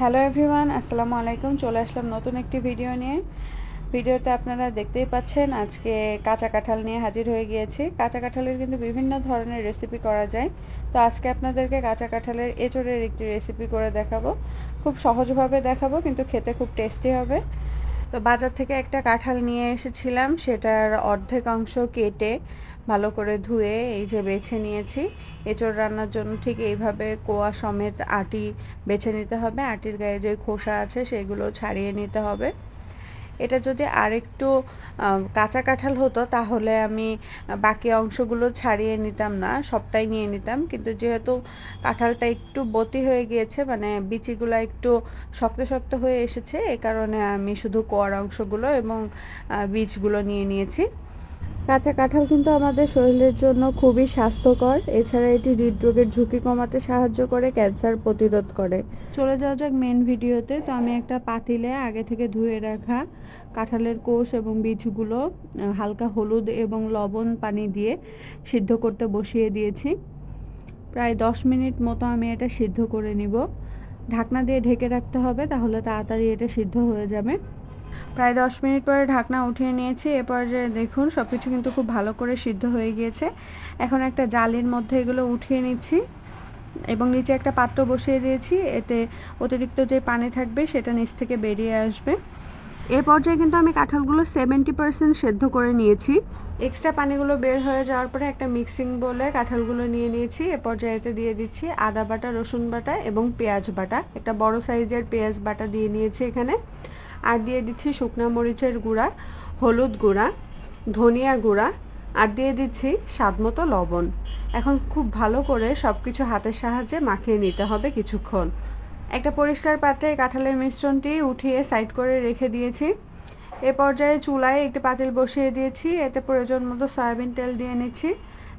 Hello everyone আসসালামু আলাইকুম। চলে আসলাম নতুন একটি ভিডিও নিয়ে। ভিডিওতে আপনারা দেখতেই পাচ্ছেন, আজকে কাঁচা কাঁঠাল নিয়ে হাজির হয়ে গিয়েছি। কাঁচা কাঁঠালের কিন্তু বিভিন্ন ধরনের রেসিপি করা যায়। তো আজকে আপনাদেরকে কাঁচা কাঁঠালের এঁচড়ের একটি রেসিপি করে দেখাবো। খুব সহজভাবে দেখাবো, কিন্তু খেতে খুব টেস্টি হবে। তো বাজার থেকে একটা কাঁঠাল নিয়ে এসেছিলাম, সেটার অর্ধেক অংশ কেটে ভালো করে ধুয়ে এই যে বেছে নিয়েছি। এঁচড় রান্নার জন্য ঠিক এইভাবে কোয়া সমেত আটি বেছে নিতে হবে। আটির গায়ে যে খোসা আছে সেগুলো ছাড়িয়ে নিতে হবে। এটা যদি আরেকটু কাঁচা কাঁঠাল হতো তাহলে আমি বাকি অংশগুলো ছাড়িয়ে নিতাম না, সবটাই নিয়ে নিতাম। কিন্তু যেহেতু কাঁঠালটা একটু বতি হয়ে গিয়েছে মানে বিচিগুলো একটু শক্ত শক্ত হয়ে এসেছে, এ কারণে আমি শুধু কোয়ার অংশগুলো এবং বীজগুলো নিয়ে নিয়েছি। কাঁচা কাঁঠাল কিন্তু আমাদের শরীরের জন্য খুবই স্বাস্থ্যকর। এছাড়া এটি হৃদরোগের ঝুঁকি কমাতে সাহায্য করে, ক্যান্সার প্রতিরোধ করে। চলে যাওয়া যাক মেন ভিডিওতে তো আমি একটা পাতিলে আগে থেকে ধুয়ে রাখা কাঁঠালের কোষ এবং বীজগুলো হালকা হলুদ এবং লবণ পানি দিয়ে সিদ্ধ করতে বসিয়ে দিয়েছি। প্রায় দশ মিনিট মতো আমি এটা সিদ্ধ করে নিব। ঢাকনা দিয়ে ঢেকে রাখতে হবে, তাহলে তাড়াতাড়ি এটা সিদ্ধ হয়ে যাবে। প্রায় দশ মিনিট পরে ঢাকনা উঠিয়ে নিয়েছি। এ পর্যায়ে দেখুন সব কিছু কিন্তু খুব ভালো করে সিদ্ধ হয়ে গিয়েছে। এখন একটা জালের মধ্যে এগুলো উঠিয়ে নিচ্ছি এবং নিচে একটা পাত্র বসিয়ে দিয়েছি। এতে অতিরিক্ত যে পানি থাকবে, সেটা নিচ থেকে বেরিয়ে আসবে। এ পর্যায়ে কিন্তু আমি কাঁঠালগুলো সেভেন্টি পার্সেন্ট সেদ্ধ করে নিয়েছি। এক্সট্রা পানিগুলো বের হয়ে যাওয়ার পরে একটা মিক্সিং বলে কাঁঠালগুলো নিয়ে নিয়েছি। এ পর্যায়ে এতে দিয়ে দিচ্ছি আদা বাটা, রসুন বাটা এবং পেঁয়াজ বাটা। একটা বড় সাইজের পেঁয়াজ বাটা দিয়ে নিয়েছি এখানে। আর দিয়ে দিচ্ছি শুকনা মরিচের গুঁড়া, হলুদ গুঁড়া, ধনিয়া গুঁড়া, আর দিয়ে দিচ্ছি স্বাদ মতো লবণ। এখন খুব ভালো করে সব কিছু হাতের সাহায্যে মাখিয়ে নিতে হবে কিছুক্ষণ। একটা পরিষ্কার পাত্রে কাঁঠালের মিশ্রণটি উঠিয়ে সাইড করে রেখে দিয়েছি। এ পর্যায়ে চুলায় একটি পাতিল বসিয়ে দিয়েছি। এতে প্রয়োজন মতো সয়াবিন তেল দিয়ে নিচ্ছি।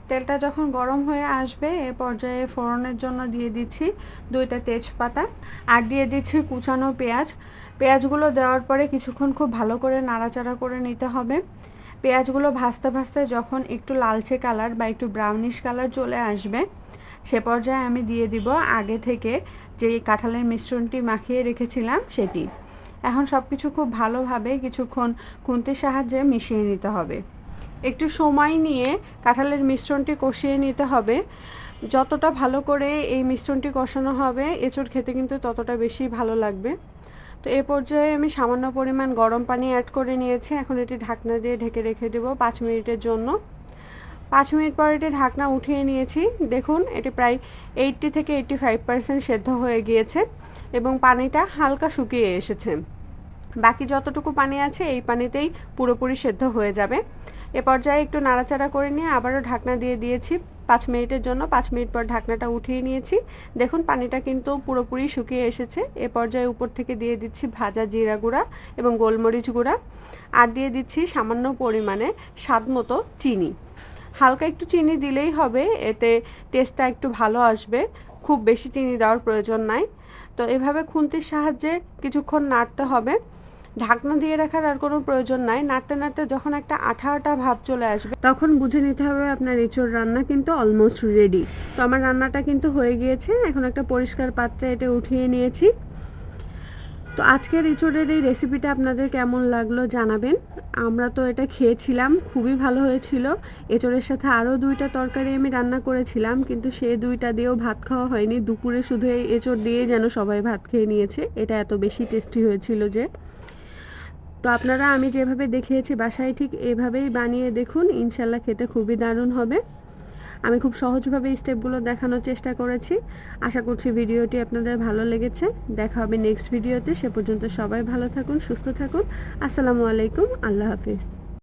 তেলটা যখন গরম হয়ে আসবে, এ পর্যায়ে ফোড়নের জন্য দিয়ে দিচ্ছি দুইটা তেজপাতা আর দিয়ে দিচ্ছি কুচানো পেঁয়াজ। পেঁয়াজগুলো দেওয়ার পরে কিছুক্ষণ খুব ভালো করে নাড়াচাড়া করে নিতে হবে। পেঁয়াজগুলো ভাজতে ভাজতে যখন একটু লালচে কালার বা একটু ব্রাউনিশ কালার চলে আসবে, সে পর্যায়ে আমি দিয়ে দিব আগে থেকে যে কাঁঠালের মিশ্রণটি মাখিয়ে রেখেছিলাম সেটি। এখন সব কিছু খুব ভালোভাবে কিছুক্ষণ খুন্তির সাহায্যে মিশিয়ে নিতে হবে। একটু সময় নিয়ে কাঁঠালের মিশ্রণটি কষিয়ে নিতে হবে। যতটা ভালো করে এই মিশ্রণটি কষানো হবে, এঁচড় খেতে কিন্তু ততটা বেশি ভালো লাগবে। তো এ পর্যায়ে আমি সামান্য পরিমাণ গরম পানি অ্যাড করে নিয়েছি। এখন এটি ঢাকনা দিয়ে ঢেকে রেখে দেবো পাঁচ মিনিটের জন্য। পাঁচ মিনিট পর এটি ঢাকনা উঠিয়ে নিয়েছি। দেখুন, এটি প্রায় এইটটি থেকে এইটটি ফাইভ পার্সেন্ট সেদ্ধ হয়ে গিয়েছে এবং পানিটা হালকা শুকিয়ে এসেছে। বাকি যতটুকু পানি আছে, এই পানিতেই পুরোপুরি সেদ্ধ হয়ে যাবে। এ পর্যায়ে একটু নাড়াচাড়া করে নিয়ে আবারও ঢাকনা দিয়ে দিয়েছি। পাঁচ মিনিটের জন্য পাঁচ মিনিট পর ঢাকনাটা উঠিয়ে নিয়েছি। দেখুন, পানিটা কিন্তু পুরোপুরি শুকিয়ে এসেছে। এ পর্যায়ে উপর থেকে দিয়ে দিচ্ছি ভাজা জিরা গুঁড়া এবং গোলমরিচ গুঁড়া। আর দিয়ে দিচ্ছি সামান্য পরিমাণে স্বাদ মতো চিনি। হালকা একটু চিনি দিলেই হবে, এতে টেস্টটা একটু ভালো আসবে। খুব বেশি চিনি দেওয়ার প্রয়োজন নাই। তো এভাবে খুন্তির সাহায্যে কিছুক্ষণ নাড়তে হবে। ঢাকনা দিয়ে রাখার আর কোনো প্রয়োজন নাই। নাড়তে নাড়তে যখন একটা আঠা আঠা ভাব চলে আসবে, তখন বুঝে নিতে হবে আপনার এঁচোড় রান্না কিন্তু অলমোস্ট রেডি তো আমার রান্নাটা কিন্তু হয়ে গিয়েছে। এখন একটা পরিষ্কার পাত্রে এটা উঠিয়ে নিয়েছি। তো আজকের এঁচোড়ের এই রেসিপিটা আপনাদের কেমন লাগল জানাবেন। আমরা তো এটা খেয়েছিলাম, খুবই ভালো হয়েছিল। এঁচোড়ের সাথে আরও দুইটা তরকারি আমি রান্না করেছিলাম, কিন্তু সে দুইটা দিয়েও ভাত খাওয়া হয়নি। দুপুরে শুধু এই এঁচোড় দিয়ে যেন সবাই ভাত খেয়ে নিয়েছে। এটা এত বেশি টেস্টি হয়েছিল যে তো আপনারা আমি যেভাবে দেখিয়েছি বাসায় ঠিক এভাবেই বানিয়ে দেখুন, ইনশাল্লাহ খেতে খুবই দারুণ হবে। আমি খুব সহজভাবে স্টেপগুলো দেখানোর চেষ্টা করেছি। আশা করছি ভিডিওটি আপনাদের ভালো লেগেছে। দেখা হবে নেক্সট ভিডিওতে। সে পর্যন্ত সবাই ভালো থাকুন, সুস্থ থাকুন। আসসালামু আলাইকুম, আল্লাহ হাফিজ।